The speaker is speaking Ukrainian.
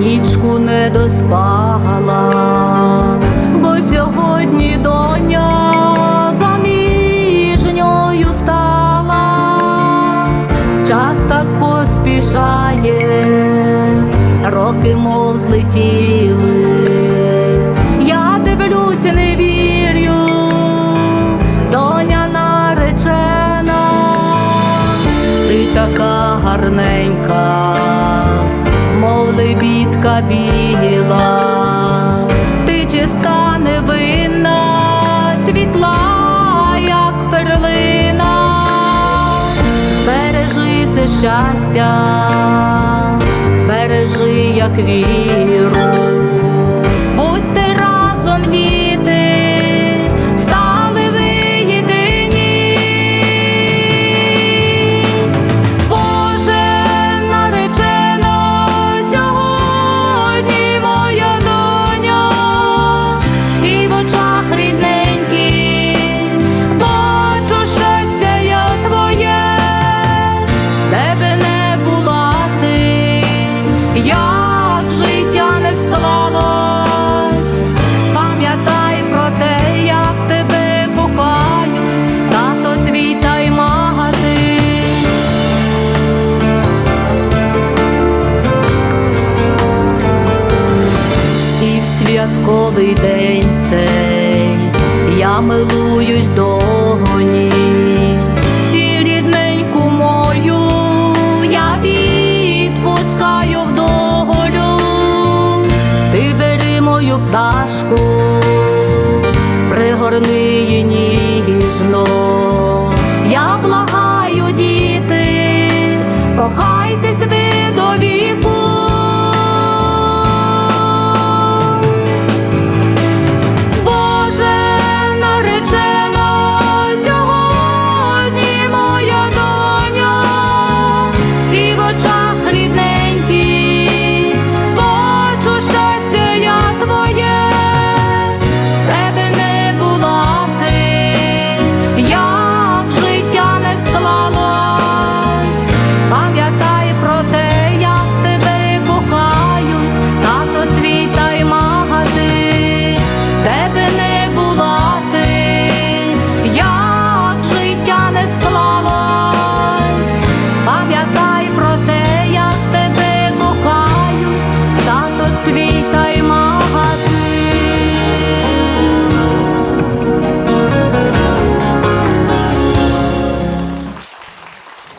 нічку не доспала, бо сьогодні доня заміжньою стала, час так поспішає, роки мов злетіли. Я дивлюсь, не вірю, доня наречена, ти така гарненька, лебідка біла, ти чиста невинна, світла, як перлина, збережи це щастя, збережи, як віру. Святковий день цей. Я милуюсь догоні, і мою я відпускаю в долю. Ти бери мою пташку, пригорни її